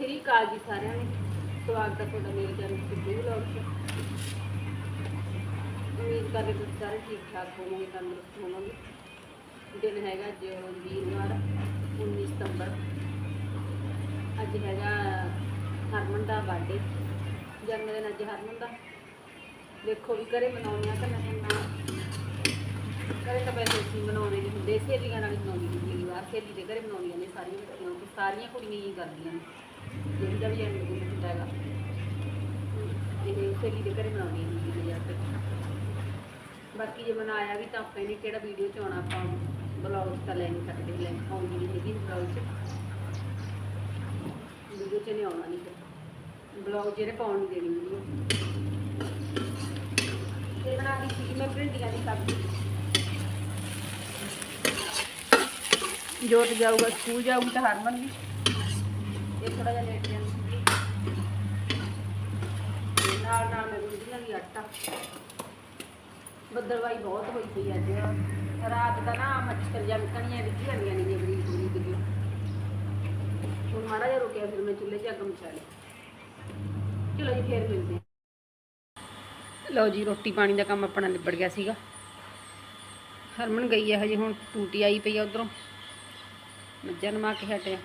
ਸ੍ਰੀ ਅਕਾਲ ਜੀ ਸਾਰਿਆਂ ਨੂੰ। ਸਵਾਗਤ ਹੈ ਤੁਹਾਡਾ ਮੇਰੇ ਚੈਨਲ ਸਿੱਧੂ ਵਲੌਗ 'ਚ ਉਮੀਦ ਕਰਦੇ ਤੁਸੀਂ ਸਾਰੇ ਠੀਕ ਠਾਕ ਹੋਵੋਗੇ, ਤੰਦਰੁਸਤ ਹੋਵੋਗੇ। ਦਿਨ ਹੈਗਾ ਅੱਜ ਵੀਰਵਾਰ 19 ਸਤੰਬਰ। ਅੱਜ ਹੈਗਾ ਹਰਮਨ ਦਾ ਬਰਥਡੇ ਜਨਮ ਦਿਨ ਅੱਜ ਹਰਮਨ ਦਾ। ਦੇਖੋ ਵੀ ਘਰੇ ਮਨਾਉਂਦੇ ਆ ਕਿ ਨਹੀਂ ਨਾ ਘਰੇ ਤਾਂ ਵੈਸੇ ਅਸੀਂ ਮਨਾਉਣੇ ਨਹੀਂ ਹੁੰਦੇ, ਸਹੇਲੀਆਂ ਨਾਲ ਹੀ ਮਨਾਉਂਦੀ ਹੁੰਦੀ ਵਾਰ ਸਹੇਲੀ ਦੇ ਘਰੇ ਮਨਾਉਂਦੀਆਂ ਨੇ ਸਾਰੀਆਂ। ਸਾਰੀਆਂ ਕੁੜੀਆਂ ਹੀ ਕਰਦੀਆਂ ਨੇ। ਜਿਹੜੀ ਦਾ ਵੀ ਐਂਡ ਗੁੱਡ ਹੈਗਾ। ਇਹ ਸਹੇਲੀ ਦੇ ਘਰੇ ਮਨਾਉਂਦੀਆਂ ਹੁੰਦੀਆਂ ਨੇ ਜਾ ਕੇ। ਬਾਕੀ ਜੇ ਮਨਾਇਆ ਵੀ ਤਾਂ ਆਪਾਂ ਨੇ ਕਿਹੜਾ ਵੀਡੀਓ ਚ ਆਉਣਾ, ਆਪਾਂ ਬਲੌਗ ਤਾਂ ਲੈ ਨਹੀਂ ਸਕਦੇ, ਲੈ ਆਉਂਦੀ ਨਹੀਂ ਹੈਗੀ ਬਲੌਗ ਚ। ਵੀਡੀਓ ਚ ਨਹੀਂ ਆਉਣਾ ਨਹੀਂ ਬਲੌਗ ਜਿਹੜੇ ਪਾਉਣ ਨਹੀਂ ਦੇਣੀ ਵੀਡੀਓ। ਤੇ ਬਣਾ ਲਈ ਸੀ ਮੈਂ ਭਿੰਡੀਆਂ ਦੀ ਸਬਜ਼ੀ। ਜੋਤ ਜਾਊਗਾ, ਸਕੂਲ ਜਾਊਗੀ ਤਾਂ ਹਰਮਨ ਵੀ। ਇਹ ਥੋੜਾ ਜਿਹਾ ਲੇਟ ਜਾਂਦੀ ਨਾਲ ਨਾਲ ਮੈਂ ਗੁੰਦੀ ਲੰਗੀ ਆਟਾ ਬੱਦਲਵਾਈ ਬਹੁਤ ਹੋਈ ਪਈ ਅੱਜ। ਰਾਤ ਦਾ ਨਾ ਮੱਛਰ ਜਾਂ ਕਣੀਆਂ ਵਿੱਚ ਜਾਂਦੀਆਂ ਨੇ ਬਰੀਕ ਬਰੀਕ ਜਿਹੀਆਂ ਹੁਣ ਮਾੜਾ ਜਿਹਾ ਰੁਕਿਆ, ਫਿਰ ਮੈਂ ਚੁੱਲ੍ਹੇ 'ਚ ਅੱਗ ਮਚਾ ਲਈ। ਚਲੋ ਜੀ, ਫੇਰ ਮਿਲਦੇ ਲਓ ਜੀ, ਰੋਟੀ ਪਾਣੀ ਦਾ ਕੰਮ ਆਪਣਾ ਨਿਬੜ ਗਿਆ ਸੀਗਾ। ਹਰਮਨ ਗਈ ਹੈ ਹਜੇ, ਹੁਣ ਟੂਟੀ ਆਈ ਪਈ ਆ ਉਧਰੋਂ। ਮੱਝਾਂ ਨਮਾ ਕੇ ਹਟਿਆ।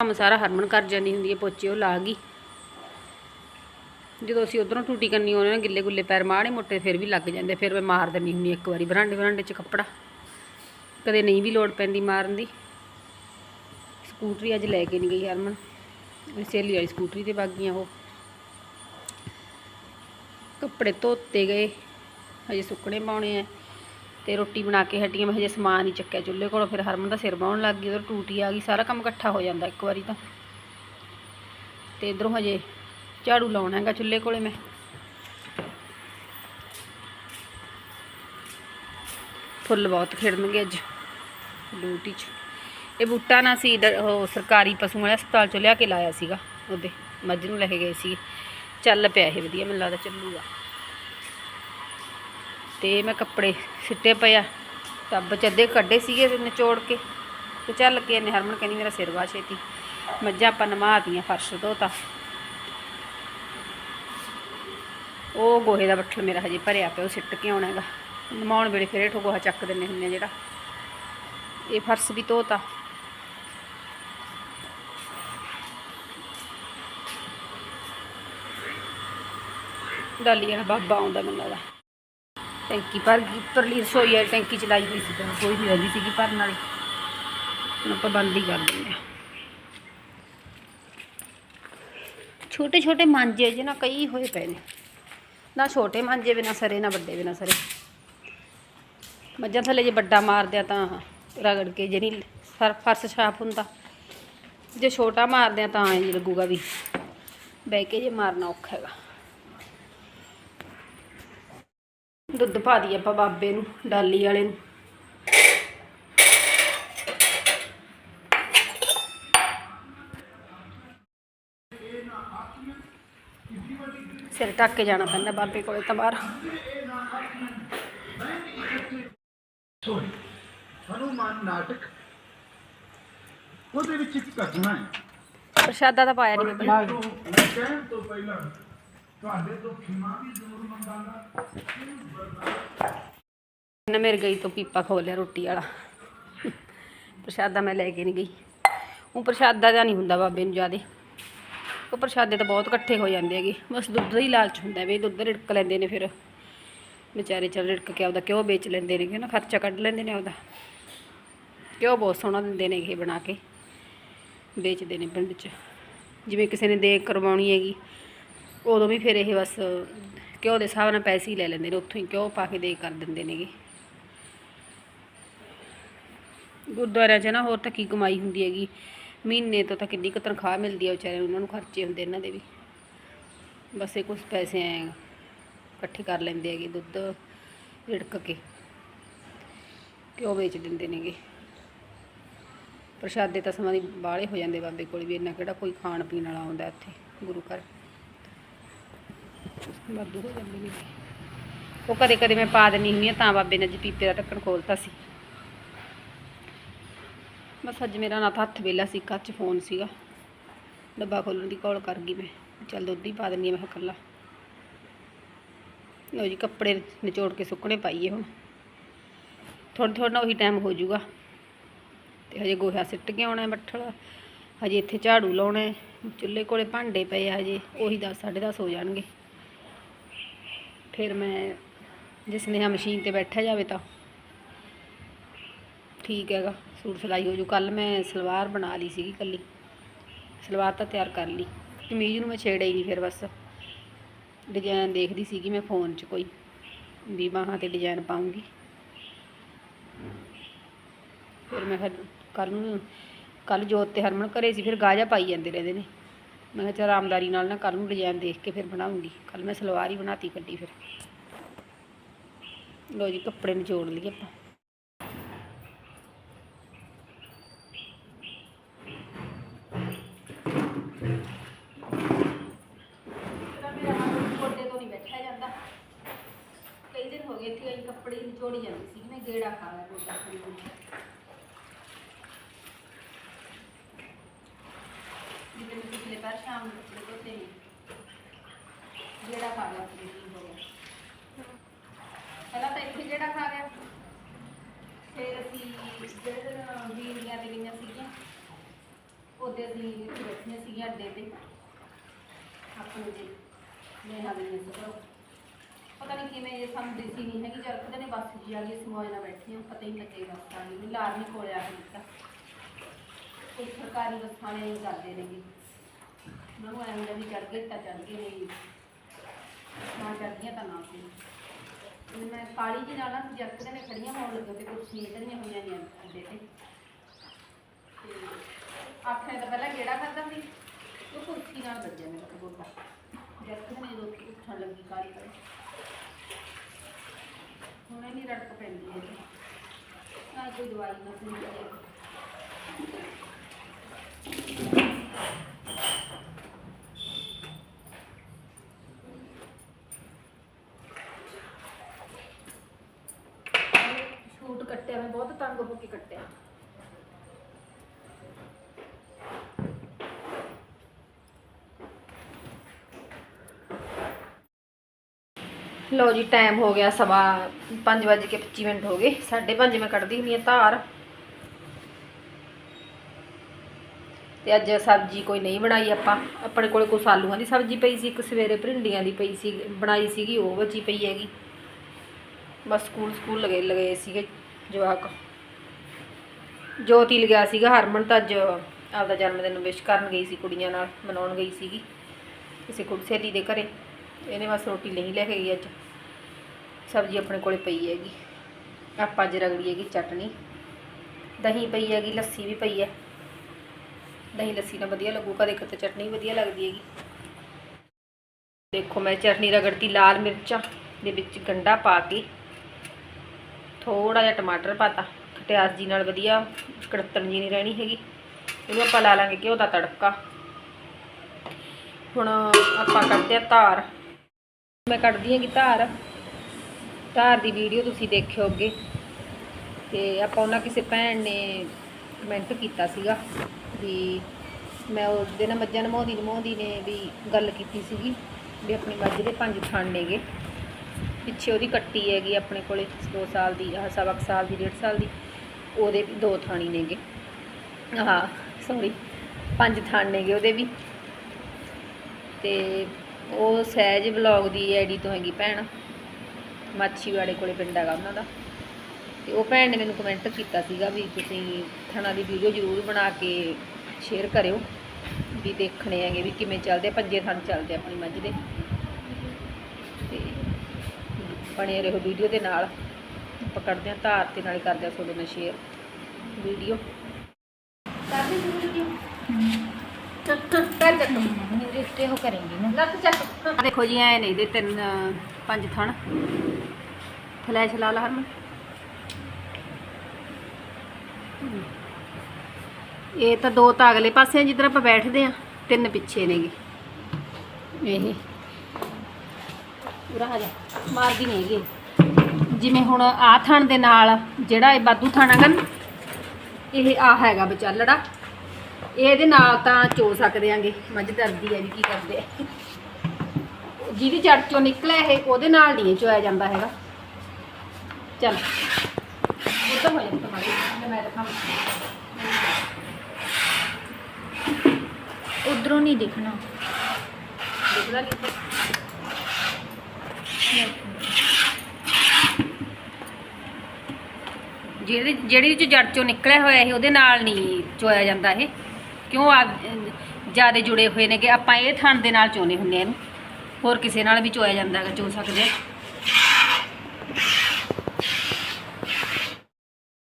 ਕੰਮ ਸਾਰਾ ਹਰਮਨ ਕਰ ਜਾਂਦੀ ਹੁੰਦੀ ਹੈ, ਪੋਚੇ ਉਹ ਲਾ ਗਈ। ਜਦੋਂ ਅਸੀਂ ਉਧਰੋਂ ਟੂਟੀ ਕਰਨੀ, ਉਹਨਾਂ ਨਾ ਗਿੱਲੇ ਗੁੱਲੇ ਪੈਰ ਮਾੜੇ ਮੋਟੇ, ਫਿਰ ਵੀ ਲੱਗ ਜਾਂਦੇ, ਫਿਰ ਮੈਂ ਮਾਰ ਦਿੰਦੀ ਹੁੰਦੀ ਇੱਕ ਵਾਰੀ, ਬਰਾਂਡੇ ਬਰਾਂਡੇ 'ਚ ਕੱਪੜਾ। ਕਦੇ ਨਹੀਂ ਵੀ ਲੋੜ ਪੈਂਦੀ ਮਾਰਨ ਦੀ। ਸਕੂਟਰੀ ਅੱਜ ਲੈ ਕੇ ਨਹੀਂ ਗਈ ਹਰਮਨ। ਸਹੇਲੀ ਵਾਲੀ ਸਕੂਟਰੀ ਤੇ ਵਗ ਗਈਆਂ ਉਹ। ਕੱਪੜੇ ਧੋਤੇ ਗਏ, ਹਜੇ ਸੁੱਕਣੇ ਪਾਉਣੇ ਆ। ਤੇ ਰੋਟੀ ਬਣਾ ਕੇ ਹਟੀਆਂ ਮੈਂ ਹਜੇ ਸਮਾਨ ਹੀ ਚੱਕਿਆ ਚੁੱਲ੍ਹੇ ਕੋਲੋਂ, ਫਿਰ ਹਰਮਨ ਦਾ ਸਿਰ ਬਾਉਣ ਲੱਗ ਗਈ, ਉਧਰ ਟੂਟੀ ਆ ਗਈ, ਸਾਰਾ ਕੰਮ ਇਕੱਠਾ ਹੋ ਜਾਂਦਾ ਇੱਕ ਵਾਰੀ ਤਾਂ। ਤੇ ਇਧਰੋਂ ਹਜੇ ਝਾੜੂ ਲਾਉਣਾ ਹੈਗਾ ਚੁੱਲ੍ਹੇ ਕੋਲੇ ਮੈਂ। ਫੁੱਲ ਬਹੁਤ ਖਿੜਨਗੇ ਅੱਜ, ਡਿਊਟੀ 'ਚ। ਇਹ ਬੂਟਾ ਨਾ ਸੀ ਉਹ ਸਰਕਾਰੀ ਪਸ਼ੂ ਵਾਲੇ ਹਸਪਤਾਲ ਚੋਂ ਲਿਆ ਕੇ ਲਾਇਆ ਸੀਗਾ, ਉਹਦੇ, ਮੱਝ ਨੂੰ ਲੈ ਕੇ ਗਏ ਸੀ ਚੱਲ ਪਿਆ ਇਹ, ਵਧੀਆ ਮੈਨੂੰ ਲੱਗਦਾ ਚੱਲੂਗਾ। ਤੇ ਮੈਂ ਕੱਪੜੇ ਸਿੱਟੇ ਪਏ ਟੱਬ ਚ ਅੱਧੇ ਕੱਢੇ ਸੀਗੇ ਨਿਚੋੜ ਕੇ। ਤੇ ਚੱਲ ਕੇ ਇਹਨੇ ਹਰਮਨ ਕਹਿੰਦੀ, ਮੇਰਾ ਸਿਰ ਵਾ ਛੇਤੀ। ਮੱਝਾਂ ਆਪਾਂ ਨਮਾਤੀਆਂ ਫਰਸ਼ ਧੋਤਾ। ਉਹ ਗੋਹੇ ਦਾ ਬੱਠਲ ਮੇਰਾ ਹਜੇ ਭਰਿਆ ਪਿਆ, ਉਹ ਸਿੱਟ ਕੇ ਆਉਣਾ ਹੈਗਾ। ਨਮਾਉਣ ਵੇਲੇ ਫਿਰ ਇਹ ਗੋਹਾ ਚੱਕ ਦਿੰਨੇ ਹੁੰਨੇ ਜਿਹੜਾ। ਇਹ ਫਰਸ਼ ਵੀ ਧੋਤਾ। ਡਾਲੀ ਵਾਲਾ ਬਾਬਾ ਆਉਂਦਾ ਮੈਨੂੰ ਲੱਗਦਾ। ਟੈਂਕੀ ਭਰ ਗਈ ਉੱਪਰਲੀ ਰਸੋਈ ਵਾਲੀ ਟੈਂਕੀ ਚਲਾਈ ਹੋਈ ਸੀ, ਤਾਂ ਕੋਈ ਨਹੀਂ ਰਹਿੰਦੀ ਸੀਗੀ ਭਰਨ ਵਾਲੀ। ਹੁਣ ਆਪਾਂ ਬੰਦ ਹੀ ਕਰ ਦਿੰਦੇ ਹਾਂ। ਛੋਟੇ ਛੋਟੇ ਮਾਂਜੇ ਜੇ ਨਾ ਕਈ ਹੋਏ ਪਏ ਨੇ। ਨਾ ਛੋਟੇ ਮਾਂਜੇ ਬਿਨਾ ਸਰੇ, ਨਾ ਵੱਡੇ ਬਿਨਾ ਸਰੇ। ਮੱਝਾਂ ਥੱਲੇ ਜੇ ਵੱਡਾ ਮਾਰਦਿਆ ਤਾਂ ਰਗੜ ਕੇ ਜਿਹੜੀ ਫਰ, ਫਰਸ਼ ਛਾਪ ਹੁੰਦਾ। ਜੇ ਛੋਟਾ ਮਾਰਦੇ ਆ ਤਾਂ ਐਂ ਜੀ ਲੱਗੂਗਾ ਵੀ ਬਹਿ ਕੇ ਜੇ ਮਾਰਨਾ ਔਖਾ ਹੈਗਾ। ਦੁੱਧ ਪਾ ਦਈਏ ਆਪਾਂ ਬਾਬੇ ਨੂੰ ਡਾਲੀ ਵਾਲੇ ਨੂੰ। ਸਿਰ ਢੱਕ ਕੇ ਜਾਣਾ ਪੈਂਦਾ ਬਾਬੇ ਕੋਲੇ ਤਾਂ ਬਾਹਰ। ਹਨੂਮਾਨ ਨਾਟਕ ਉਹਦੇ ਵਿੱਚ ਇੱਕ ਘਟਨਾ ਹੈ। ਪ੍ਰਸ਼ਾਦਾ ਤਾਂ ਪਾਇਆ ਨਹੀਂ ਮੈਂ ਕਹਿਣ ਤੋਂ ਪਹਿਲਾਂ ਤੁਹਾਡੇ ਤੋਂ ਖਿਮਾ ਵੀ ਜ਼ਰੂਰ ਮੰਗਾਂਗਾ। ਨਾ ਮੇਰੇ ਗਈ ਤੋਂ ਪੀਪਾ ਖੋਲਿਆ ਰੋਟੀ ਵਾਲਾ। ਪ੍ਰਸ਼ਾਦਾ ਮੈਂ ਲੈ ਕੇ ਨਹੀਂ ਗਈ। ਉਹ ਪ੍ਰਸ਼ਾਦਾ ਜਾਂ ਨਹੀਂ ਹੁੰਦਾ ਬਾਬੇ ਨੂੰ ਜਿਆਦੇ। ਉਹ ਪ੍ਰਸ਼ਾਦੇ ਤਾਂ ਬਹੁਤ ਇਕੱਠੇ ਹੋ ਜਾਂਦੇ ਹੈਗੇ। ਬਸ ਦੁੱਧ ਦਾ ਹੀ ਲਾਲਚ ਹੁੰਦਾ ਵੀ ਦੁੱਧ ਰਿੜਕ ਲੈਂਦੇ ਨੇ ਫਿਰ। ਵਿਚਾਰੇ ਚੱਲ ਰਿੜਕ ਕੇ ਆਪਦਾ ਕਿਉਂ ਵੇਚ ਲੈਂਦੇ ਨੇ ਨਾ ਖਰਚਾ ਕੱਢ ਲੈਂਦੇ ਨੇ ਆਪਦਾ। ਕਿਉਂ ਬਹੁਤ ਸੋਹਣਾ ਦਿੰਦੇ ਨੇ ਇਹ ਬਣਾ ਕੇ। ਵੇਚਦੇ ਨੇ ਪਿੰਡ 'ਚ। ਜਿਵੇਂ ਕਿਸੇ ਨੇ ਦੇਖ ਕਰਵਾਉਣੀ ਹੈਗੀ। ਉਦੋਂ ਵੀ ਫਿਰ ਇਹ ਬਸ ਘਿਓ ਦੇ ਹਿਸਾਬ ਨਾਲ ਪੈਸੇ ਹੀ ਲੈ ਲੈਂਦੇ ਨੇ, ਉੱਥੋਂ ਹੀ ਘਿਓ ਪਾ ਕੇ ਦੇ ਕਰ ਦਿੰਦੇ ਨੇਗੇ। ਗੁਰਦੁਆਰਿਆਂ 'ਚ ਨਾ ਹੋਰ ਤਾਂ ਕੀ ਕਮਾਈ ਹੁੰਦੀ ਹੈਗੀ। ਮਹੀਨੇ ਤੋਂ ਤਾਂ ਕਿੰਨੀ ਕੁ ਤਨਖਾਹ ਮਿਲਦੀ ਹੈ ਵਿਚਾਰਿਆਂ ਨੂੰ, ਉਹਨਾਂ ਨੂੰ ਖਰਚੇ ਹੁੰਦੇ ਇਹਨਾਂ ਦੇ ਵੀ। ਬਸ ਇਹ ਕੁਝ ਪੈਸੇ ਐ ਇਕੱਠੇ ਕਰ ਲੈਂਦੇ ਹੈਗੇ, ਦੁੱਧ ਰਿੜਕ ਕੇ। ਘਿਓ ਵੇਚ ਦਿੰਦੇ ਨੇਗੇ। ਪ੍ਰਸ਼ਾਦੇ ਤਾਂ ਸਮਾਂ ਦੀ ਬਾਹਲੇ ਹੋ ਜਾਂਦੇ ਬਾਬੇ ਕੋਲ ਵੀ, ਇੰਨਾ ਕਿਹੜਾ ਕੋਈ ਖਾਣ ਪੀਣ ਵਾਲਾ ਆਉਂਦਾ ਇੱਥੇ, ਗੁਰੂ ਘਰ। ਵਾਧੂ ਹੋ ਜਾਂਦੇ ਨੇ। ਉਹ ਕਦੇ ਕਦੇ ਮੈਂ ਪਾ ਦਿੰਦੀ ਹੁੰਦੀ ਹਾਂ ਤਾਂ ਬਾਬੇ ਨੇ ਅੱਜ ਪੀਪੇ ਦਾ ਢੱਕਣ ਖੋਲਤਾ ਸੀ। ਬਸ ਅੱਜ ਮੇਰਾ ਨਾ ਤਾਂ ਹੱਥ ਵੇਲਾ ਸੀ ਕੱਚ 'ਚ ਫੋਨ ਸੀਗਾ। ਡੱਬਾ ਖੋਲਣ ਦੀ ਕੋਲ ਕਰ ਗਈ ਮੈਂ। ਚੱਲ ਦੁੱਧ ਹੀ ਪਾ ਦਿੰਦੀ ਹਾਂ ਮੈਂ ਇਕੱਲਾ। ਲਓ ਜੀ, ਕੱਪੜੇ ਨਿਚੋੜ ਕੇ ਸੁੱਕਣੇ ਪਾਈਏ ਹੁਣ। ਥੋੜਾ ਥੋੜਾ ਨਾ ਉਹੀ ਟਾਈਮ ਹੋ ਜਾਊਗਾ। ਤੇ ਹਜੇ ਗੋਹਾ ਸਿੱਟ ਕੇ ਆਉਣਾ ਹੈ ਬੱਠਲ ਹਜੇ ਇੱਥੇ ਝਾੜੂ ਲਾਉਣਾ ਚੁੱਲ੍ਹੇ ਕੋਲੇ ਭਾਂਡੇ ਪਏ ਆ ਹਜੇ। ਉਹੀ 10 10:30 ਹੋ ਜਾਣਗੇ। ਫਿਰ ਮੈਂ ਜੇ ਨੇ ਮਸ਼ੀਨ ਤੇ ਬੈਠਿਆ ਜਾਵੇ ਤਾਂ। ਠੀਕ ਹੈਗਾ, ਸੂਟ ਸਿਲਾਈ ਹੋ ਜੂ। ਕੱਲ ਮੈਂ ਸਲਵਾਰ ਬਣਾ ਲਈ ਸੀਗੀ ਕੱਲੀ ਸਲਵਾਰ ਤਾਂ ਤਿਆਰ ਕਰ ਲਈ। ਕਮੀਜ਼ ਨੂੰ ਮੈਂ ਛੇੜਿਆ ਹੀ ਨਹੀਂ ਫਿਰ ਬਸ। ਡਿਜ਼ਾਈਨ ਦੇਖਦੀ ਸੀਗੀ ਮੈਂ ਫੋਨ 'ਚ ਕੋਈ। ਵੀ ਬਾਹਾਂ ਤੇ ਡਿਜ਼ਾਈਨ ਪਾਉਂਗੀ। ਫਿਰ ਮੈਂ ਫਿਰ ਕੱਲ ਨੂੰ ਕੱਲ ਜੋਤ ਤੇ ਹਰਮਨ ਘਰੇ ਸੀ, ਫਿਰ ਗਾਜਾ ਪਾਈ ਜਾਂਦੇ ਰਹਿੰਦੇ ਨੇ। ਮੈਂ ਕਿਹਾ ਚਲ ਆਰਾਮਦਾਰੀ ਨਾਲ ਨਾ ਕੱਲ ਨੂੰ ਡਿਜ਼ਾਈਨ ਦੇਖ ਕੇ ਫਿਰ ਬਣਾਉਂਗੀ। ਕੱਲ ਮੈਂ ਸਲਵਾਰ ਹੀ ਬਣਾਤੀ ਕੱਢੀ ਫਿਰ। ਲੋ ਜੀ, ਕੱਪੜੇ ਨਿਚੋੜ ਲਈਏ ਆਪਾਂ ਗੋਡੇ ਤੋਂ ਨਹੀਂ ਬੈਠਿਆ ਜਾਂਦਾ ਕਈ ਦਿਨ ਹੋ ਗਏ ਇੱਥੇ ਆਈ ਕੱਪੜੇ ਨਿਚੋੜੀ ਜਾਂਦੀ ਸੀ ਮੈਂ ਗੇੜਾ ਖਾ ਲਿਆ ਗੋਡਾ ਖੜੀ ਗੋਡਾ ਜਿਵੇਂ ਮੈਂ ਪਿਛਲੇ ਸ਼ਾਮ ਨੂੰ ਕੱਪੜੇ ਧੋਤੇ ਨੇ ਗੇੜਾ ਖਾ ਲਿਆ ਆਪਣੇ ਕੀ ਹੋ ਗਿਆ। ਪਹਿਲਾਂ ਤਾਂ ਇੱਥੇ ਗੇੜਾ ਖਾ ਗਿਆ। ਫਿਰ ਅਸੀਂ ਜਿਹੜੇ ਦਿਨ ਵੀਰੀਆਂ ਤੇ ਗਈਆਂ ਸੀਗੀਆਂ, ਉਹਦੇ ਅਸੀਂ ਇੱਥੇ ਬੈਠੀਆਂ ਸੀਗੀਆਂ ਅੱਡੇ ਤੇ। ਆਪਣੇ ਦੇ ਨੇਹਾ ਵੀ ਨਹੀਂ ਸੀ ਪਤਾ ਨਹੀਂ ਕਿਵੇਂ ਇਹ ਸਾਨੂੰ ਦਿਸੀ ਨਹੀਂ ਹੈਗੀ। ਜਦ ਕਦੇ ਨੇ ਬੱਸ ਜੀ ਆ ਗਈ ਸਮੋਜ ਨਾਲ ਬੈਠੀਆਂ ਪਤਾ ਹੀ ਨਹੀਂ ਲੱਗੇਗਾ ਬੱਸ ਆ ਗਈ। ਕੋਲੇ ਆ ਕੇ ਦਿੱਤਾ। ਕੋਈ ਸਰਕਾਰੀ ਬੱਸਾਂ ਨੇ ਕਰਦੇ ਨੇਗੇ। ਉਹਨਾਂ ਐਂ ਹੁੰਦਾ ਵੀ ਚੜ ਗਏ ਤਾਂ ਚੜ ਗਏ ਨਹੀਂ। ਨਾ ਚੜ੍ਹਦੀਆਂ ਤਾਂ ਨਾ ਸੀ ਮੈਂ ਕਾਲੀ ਜੀ ਨਾਲ ਨਾ ਜੱਟ ਦੇ ਨੇ ਖੜੀਆਂ ਹੋਣ ਲੱਗੇ ਤੇ ਕੁਰਸੀਆਂ ਚੜੀਆਂ ਹੋਈਆਂ ਨੇ ਅੱਡੇ ਤੇ। ਆਖਿਆ ਤਾਂ ਪਹਿਲਾਂ ਕਿਹੜਾ ਕਰਦਾ ਸੀ? ਉਹ ਕੁਰਸੀ ਨਾਲ ਵੱਜਿਆ ਮੇਰਾ ਗੋਡਾ। ਜੱਟ ਨੇ ਜਦੋਂ ਉੱਠਣ ਲੱਗੀ ਕਾਲੀ ਕਾਲੀ ਹੁਣ ਇਹ ਨਹੀਂ ਰੜਕ ਪੈਂਦੀ ਹੈ ਨਾ ਕੋਈ ਦਵਾਈ, ਨਾ ਕੋਈ ਨਹੀਂ ਸ਼ੂਟ ਕੱਟਿਆ ਮੈਂ ਬਹੁਤ ਲੋ ਜੀ ਟਾਈਮ ਹੋ ਗਿਆ ਸਵਾ 5 ਵਜੇ ਕੇ 25 ਮਿੰਟ ਹੋ ਗਏ 5:30 ਮੈਂ ਕੱਢਦੀ ਹੁੰਦੀ ਆ ਧਾਰ ਤੇ ਅੱਜ ਸਬਜ਼ੀ ਕੋਈ ਨਹੀਂ ਬਣਾਈ ਆਪਾਂ ਆਪਣੇ ਕੋਲੇ ਕੁਛ ਆਲੂਆਂ ਦੀ ਸਬਜ਼ੀ ਪਈ ਸੀ ਇੱਕ ਸਵੇਰੇ ਭਿੰਡੀਆਂ ਦੀ ਪਈ ਸੀ ਬਣਾਈ ਸੀਗੀ ਉਹ ਬਚੀ ਪਈ ਹੈਗੀ ਬਸ ਸਕੂਲ ਸਕੂਲ ਲਗੇ ਲਗੇ ਸੀਗੇ ਜਵਾਕ ਜੋਤੀ ਲਗਿਆ ਸੀਗਾ ਹਰਮਨ ਤਾਂ ਅੱਜ ਆਪਦਾ ਜਨਮ ਦਿਨ ਵਿਸ਼ ਕਰਨ ਗਈ ਸੀ ਕੁੜੀਆਂ ਨਾਲ, ਮਨਾਉਣ ਗਈ ਸੀਗੀ। ਕਿਸੇ ਕੁੜੀ ਸਹੇਲੀ ਦੇ ਘਰੇ। ਇਹਨੇ ਬਸ ਰੋਟੀ ਨਹੀਂ ਲੈ ਕੇ ਗਈ ਅੱਜ। ਸਬਜ਼ੀ ਆਪਣੇ ਕੋਲੇ ਪਈ ਹੈਗੀ। ਆਪਾਂ ਅੱਜ ਰਗੜੀ ਹੈਗੀ ਚਟਨੀ। ਦਹੀਂ ਪਈ ਹੈਗੀ, ਲੱਸੀ ਵੀ ਪਈ ਹੈ। ਦਹੀਂ ਲੱਸੀ ਨਾਲ ਵਧੀਆ ਲੱਗੂ, ਕਦੇ ਕਦੇ ਚਟਣੀ ਵਧੀਆ ਲੱਗਦੀ ਹੈਗੀ। ਦੇਖੋ ਮੈਂ ਚਟਨੀ ਰਗੜਤੀ ਲਾਲ ਮਿਰਚਾਂ ਦੇ ਵਿੱਚ ਗੰਡਾ ਪਾ ਕੇ ਥੋੜਾ ਜਿਹਾ ਟਮਾਟਰ ਪਾਤਾ। ਖਟਿਆਸ ਜੀ ਨਾਲ ਵਧੀਆ, ਕੜਤਣ ਜੀ ਨਹੀਂ ਰਹਿਣੀ ਹੈਗੀ। ਇਹਨੂੰ ਆਪਾਂ ਲਾ ਲਾਂਗੇ ਘਿਓ ਦਾ ਤੜਕਾ। ਹੁਣ ਆਪਾਂ ਕੱਢਦੇ ਆ ਧਾਰ। ਮੈਂ ਕੱਢਦੀ ਹੈਗੀ ਧਾਰ। ਧਾਰ ਦੀ ਵੀਡੀਓ ਤੁਸੀਂ ਦੇਖਿਓ ਅੱਗੇ। ਤੇ ਆਪਾਂ ਉਹਨਾਂ ਕਿਸੇ ਭੈਣ ਨੇ ਕਮੈਂਟ ਕੀਤਾ ਸੀਗਾ ਵੀ ਮੈਂ ਉਸ ਦਿਨ ਮੱਝਾਂ ਨਮਾਉਂਦੀ ਨਮਾਉਂਦੀ ਨੇ ਵੀ ਗੱਲ ਕੀਤੀ ਸੀਗੀ ਵੀ ਆਪਣੀ ਮੱਝ ਦੇ ਪੰਜ ਥਣ ਨੇਗੇ। ਪਿੱਛੇ ਉਹਦੀ ਕੱਟੀ ਹੈਗੀ ਆਪਣੇ ਕੋਲੇ 2 ਸਾਲ ਦੀ ਸਵਾ ਕੁ ਸਾਲ ਦੀ 1.5 ਸਾਲ ਦੀ। ਉਹਦੇ ਵੀ ਦੋ ਥਾਣੀ ਨੇਗੇ। ਹਾਂ ਸੌਰੀ ਪੰਜ ਥਣ ਨੇਗੇ ਉਹਦੇ ਵੀ। ਤੇ ਉਹ ਸਹਿਜ ਵਲੌਗ ਦੀ ਆਈਡੀ ਤੋਂ ਹੈਗੀ ਭੈਣ। ਮਾਛੀਵਾੜੇ ਕੋਲੇ ਪਿੰਡ ਹੈਗਾ ਉਹਨਾਂ ਦਾ। ਤੇ ਉਹ ਭੈਣ ਨੇ ਮੈਨੂੰ ਕਮੈਂਟ ਕੀਤਾ ਸੀਗਾ ਵੀ ਤੁਸੀਂ ਥਣਾ ਦੀ ਵੀਡੀਓ ਜ਼ਰੂਰ ਬਣਾ ਕੇ ਸ਼ੇਅਰ ਕਰਿਓ। ਵੀ ਦੇਖਣੇ ਹੈਗੇ ਵੀ ਕਿਵੇਂ ਚੱਲਦੇ ਆ, ਪੰਜੇ ਥਣ ਚੱਲਦੇ ਆਪਣੀ ਮੱਝ ਦੇ। ਤੇ ਬਣੇ ਰਹੋ ਵੀਡੀਓ ਦੇ ਨਾਲ। ਆਪਾਂ ਕੱਢਦੇ ਹਾਂ ਧਾਰ ਤੇ ਨਾਲੇ ਕਰਦੇ ਹਾਂ ਤੁਹਾਡੇ ਨਾਲ ਸ਼ੇਅਰ ਵੀਡੀਓ ਦੇਖੋ ਜੀ ਐ ਨਹੀਂ ਦੇ ਤਿੰਨ ਪੰਜ ਥਣ। ਫਲੈਸ਼ ਲਾ ਲਾ ਹਰਮਨ। ਇਹ ਤਾਂ ਦੋ ਤਾਂ ਅਗਲੇ ਪਾਸੇ ਜਿੱਧਰ ਆਪਾਂ ਬੈਠਦੇ ਆ ਤਿੰਨ ਪਿੱਛੇ ਨੇਗੇ। ਇਹ। ਉਰਾ ਆ ਜਾ ਮਾਰਦੀ ਨਹੀਂ ਹੈਗੀ। ਜਿਵੇਂ ਹੁਣ ਆ ਥਣ ਦੇ ਨਾਲ ਜਿਹੜਾ ਇਹ ਬਾਦੂ ਥਣ ਹੈਗਾ ਨਾ ਇਹ ਆ ਹੈਗਾ ਵਿਚਾਲੜਾ। ਇਹਦੇ ਨਾਲ ਤਾਂ ਚੋ ਸਕਦੇ ਆਂਗੇ ਮੱਝ ਦਰਦੀ ਹੈ ਵੀ ਕੀ ਕਰਦੇ ਆ। ਜਿਹਦੀ ਜੜ ਚੋਂ ਨਿਕਲਿਆ ਇਹ ਉਹਦੇ ਨਾਲ ਨਹੀਂ ਚੋਇਆ ਜਾਂਦਾ ਹੈਗਾ। ਚੱਲ ਉਹ ਤਾਂ ਹੋ ਜਾਂਦਾ ਤੁਹਾਡੇ ਮੈਂ ਦਿਖਾਵਾਂ ਉਧਰੋਂ ਨਹੀਂ ਦਿਖਣਾ। ਦੇਖਦਾ ਨਹੀਂ। ਜਿਹੜੀ ਜਿਹੜੀ ਚ ਜੜ ਚੋਂ ਨਿਕਲਿਆ ਹੋਇਆ ਇਹ, ਉਹਦੇ ਨਾਲ ਨਹੀਂ ਚੋਇਆ ਜਾਂਦਾ ਇਹ। ਕਿਉਂ ਆ, ਜਿਆਦੇ ਜੁੜੇ ਹੋਏ ਨੇ ਕਿ ਆਪਾਂ ਇਹ ਥਣ ਦੇ ਨਾਲ ਚੋਨੇ ਹੁੰਦੇ ਆ ਇਹਨੂੰ। ਹੋਰ ਕਿਸੇ ਨਾਲ ਵੀ ਚੋਇਆ ਜਾਂਦਾ ਹੈਗਾ, ਚੋ ਸਕਦੇ ਆ।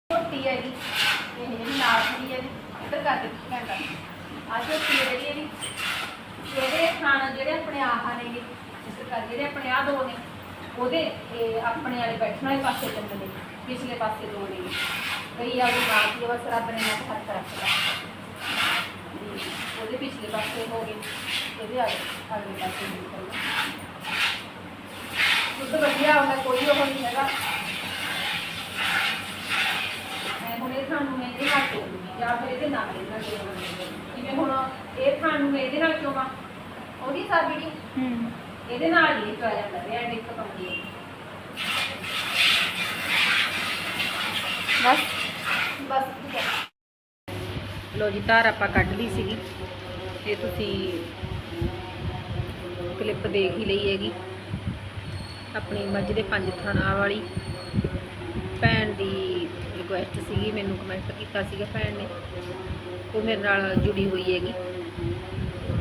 ਛੋਟੀ ਹੈ ਜੀ, ਇਹ ਜਿਹੜੀ ਨਾਲ ਖੜੀ ਹੈ ਜੀ, ਇੱਧਰ ਕਰ ਦੇ ਘੰਟਾ ਆ। ਛੋਟੀ ਹੈ ਜਿਹੜੀ ਇਹਦੀ ਇਹਦੇ ਥਣ ਜਿਹੜੇ ਆਪਣੇ ਆਹ ਨੇਗੇ ਇਸ ਕਰ, ਜਿਹੜੇ ਆਪਣੇ ਆ ਦੋ ਨੇ ਉਹਦੇ, ਇਹ ਆਪਣੇ ਵਾਲੇ ਬੈਠਣ ਵਾਲੇ ਪਾਸੇ ਚੰਦ ਪਿਛਲੇ ਪਾਸੇ ਦੋ ਕਈ ਆ ਉਹ ਬਾਤ ਜੋ ਬਸ ਰੱਬ ਨੇ ਨਾ ਹੱਥ ਰੱਖਦਾ ਵੀ ਉਹਦੇ ਪਿਛਲੇ ਪਾਸੇ ਹੋ ਗਏ ਇਹਦੇ ਆ ਅਗਲੇ ਪਾਸੇ ਨਿਕਲ ਦੁੱਧ ਵਧੀਆ ਹੁੰਦਾ, ਕੋਈ ਉਹ ਨਹੀਂ ਹੈਗਾ। ਮੈਂ ਹੁਣ ਇਹ ਤੁਹਾਨੂੰ ਮੈਂ ਇਹਦੇ ਨਾਲ ਚੋਲੂਗੀ ਜਾਂ ਫਿਰ ਇਹਦੇ ਨਾਲ ਇਹਦੇ ਨਾਲ ਚੋਲੂਗੀ ਜਿਵੇਂ ਹੁਣ ਇਹ ਤੁਹਾਨੂੰ ਮੈਂ ਇਹਦੇ ਨਾਲ ਚੋਵਾਂ ਉਹਦੀ ਸਾਬੜੀ ਹੂੰ। ਇਹਦੇ ਨਾਲ ਹੀ ਚੋਇਆ ਜਾਂਦਾ ਹੈ ਐਂਡ ਇੱਕ ਕੰਪਨੀ ਬਸ। ਬਸ ਠੀਕ ਹੈ। ਲੋ ਜੀ ਧਾਰ ਆਪਾਂ ਕੱਢ ਲਈ ਸੀਗੀ। ਇਹ ਤੁਸੀਂ ਕਲਿੱਪ ਦੇਖ ਹੀ ਲਈ ਹੈਗੀ। ਆਪਣੀ ਮੱਝ ਦੇ ਪੰਜ ਥਣਾ ਵਾਲੀ। ਭੈਣ ਦੀ ਰਿਕੁਐਸਟ ਸੀਗੀ ਮੈਨੂੰ ਕਮੈਂਟ ਕੀਤਾ ਸੀਗਾ ਭੈਣ ਨੇ। ਉਹ ਮੇਰੇ ਨਾਲ ਜੁੜੀ ਹੋਈ ਹੈਗੀ।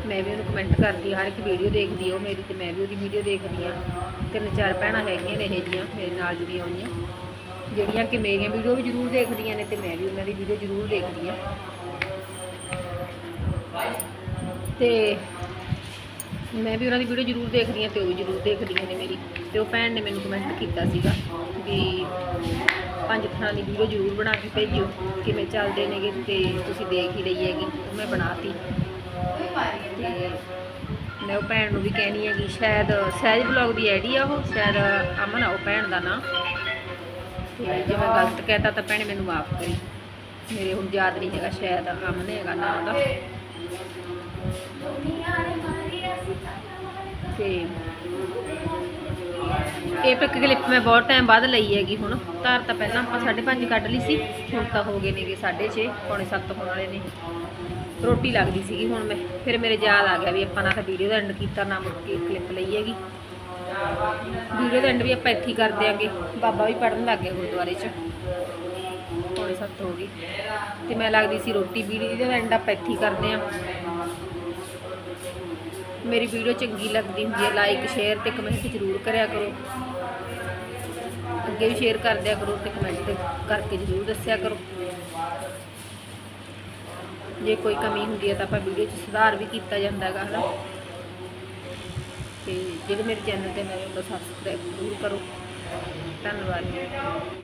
ਮੈਂ ਵੀ ਉਹਨੂੰ ਕਮੈਂਟ ਕਰਦੀ ਹਰ ਇੱਕ ਵੀਡੀਓ ਦੇਖਦੀ ਉਹ ਮੇਰੀ ਤੇ ਮੈਂ ਵੀ ਉਹਦੀ ਵੀਡੀਓ ਦੇਖਦੀ ਹਾਂ। ਤਿੰਨ ਚਾਰ ਭੈਣਾਂ ਹੈਗੀਆਂ ਨੇ ਇਹ ਜੀਆਂ, ਮੇਰੇ ਨਾਲ ਜੁੜੀਆਂ ਹੋਈਆਂ ਜਿਹੜੀਆਂ ਕਿ ਮੇਰੀਆਂ ਵੀਡੀਓ ਵੀ ਜ਼ਰੂਰ ਦੇਖਦੀਆਂ ਨੇ ਤੇ ਮੈਂ ਵੀ ਉਹਨਾਂ ਦੀ ਵੀਡੀਓ ਜ਼ਰੂਰ ਦੇਖਦੀ ਹਾਂ। ਤੇ ਮੈਂ ਵੀ ਉਹਨਾਂ ਦੀ ਵੀਡੀਓ ਜ਼ਰੂਰ ਦੇਖਦੀ ਹਾਂ ਤੇ ਉਹ ਵੀ ਜ਼ਰੂਰ ਦੇਖਦੀਆਂ ਨੇ ਮੇਰੀ। ਤੇ ਉਹ ਭੈਣ ਨੇ ਮੈਨੂੰ ਕਮੈਂਟ ਕੀਤਾ ਸੀਗਾ ਵੀ ਪੰਜ ਥਾਂ ਦੀ ਵੀਡੀਓ ਜ਼ਰੂਰ ਬਣਾ ਕੇ ਭੇਜਿਓ ਕਿਵੇਂ ਚੱਲਦੇ ਨੇਗੇ ਤੇ ਤੁਸੀਂ ਦੇਖ ਹੀ ਲਈ ਹੈਗੀ ਮੈਂ ਬਣਾਤੀ। ਤੇ ਮੈਂ ਉਹ ਭੈਣ ਨੂੰ ਵੀ ਕਹਿਣੀ ਹੈਗੀ, ਸ਼ਾਇਦ ਸਹਿਜ ਬਲੌਗ ਦੀ ਆਈਡੀ ਆ ਉਹ, ਸ਼ਾਇਦ ਅਮਨ ਆ, ਉਹ ਭੈਣ ਦਾ ਨਾਂ। ਤੇ ਜੇ ਮੈਂ ਗਲਤ ਕਹਿਤਾ ਤਾਂ ਭੈਣੇ ਮੈਨੂੰ ਮਾਫ ਕਰੀ। ਮੇਰੇ ਹੁਣ ਯਾਦ ਨਹੀਂ ਹੈਗਾ ਸ਼ਾਇਦ ਅਮਨ ਹੈਗਾ ਨਾਂ ਦਾ ਤੇ ਇਹ ਪਿਕ ਕਲਿੱਪ ਮੈਂ ਬਹੁਤ ਟਾਈਮ ਬਾਅਦ ਲਈ ਹੈਗੀ ਹੁਣ। ਧਾਰ ਤਾਂ ਪਹਿਲਾਂ ਆਪਾਂ 5:30 ਕੱਢ ਲਈ ਸੀ, ਹੁਣ ਤਾਂ ਹੋ ਗਏ ਨੇਗੇ 6:30 ਪੌਣੇ 7 ਹੋਣ ਵਾਲੇ ਨੇ। ਰੋਟੀ ਲੱਗਦੀ ਸੀਗੀ, ਹੁਣ ਮੈਂ, ਫਿਰ ਮੇਰੇ ਯਾਦ ਆ ਗਿਆ ਵੀ ਆਪਾਂ ਨਾ ਤਾਂ ਵੀਡੀਓ ਦਾ ਐਂਡ ਕੀਤਾ, ਨਾ ਮੁੜ ਕੇ ਕਲਿੱਪ ਲਈ ਹੈਗੀ। ਵੀਡੀਓ ਦਾ ਐਂਡ ਵੀ ਆਪਾਂ ਇੱਥੇ ਹੀ ਕਰ ਦਿਆਂਗੇ। ਬਾਬਾ ਵੀ ਪੜਨ ਲੱਗ ਗਿਆ ਗੁਰਦੁਆਰੇ 'ਚ। ਪੌਣੇ 7 ਹੋ ਗਈ ਤੇ ਮੈਂ ਲੱਗਦੀ ਸੀ ਰੋਟੀ ਵੀਡੀਓ ਦਾ ਐਂਡ ਆਪਾਂ ਇੱਥੇ ਹੀ ਕਰਦੇ ਆਂ। ਮੇਰੀ ਵੀਡੀਓ ਚੰਗੀ ਲੱਗਦੀ ਹੁੰਦੀ ਹੈ ਲਾਈਕ ਸ਼ੇਅਰ ਤੇ ਕਮੈਂਟ ਜ਼ਰੂਰ ਕਰਿਆ ਕਰੋ। ਅੱਗੇ ਵੀ ਸ਼ੇਅਰ ਕਰ ਦਿਆ ਕਰੋ ਤੇ ਕਮੈਂਟ ਕਰਕੇ ਜ਼ਰੂਰ ਦੱਸਿਆ ਕਰੋ। ਜੇ ਕੋਈ ਕਮੀ ਹੁੰਦੀ ਹੈ ਤਾਂ ਆਪਾਂ ਵੀਡੀਓ 'ਚ ਸੁਧਾਰ ਵੀ ਕੀਤਾ ਜਾਂਦਾ ਹੈਗਾ, ਹਨਾ? ਤੇ ਜਿਹੜੇ ਮੇਰੇ ਚੈਨਲ ਤੇ ਨਵੇਂ ਹੋ ਸਬਸਕ੍ਰਾਈਬ ਜ਼ਰੂਰ ਕਰੋ। ਧੰਨਵਾਦ।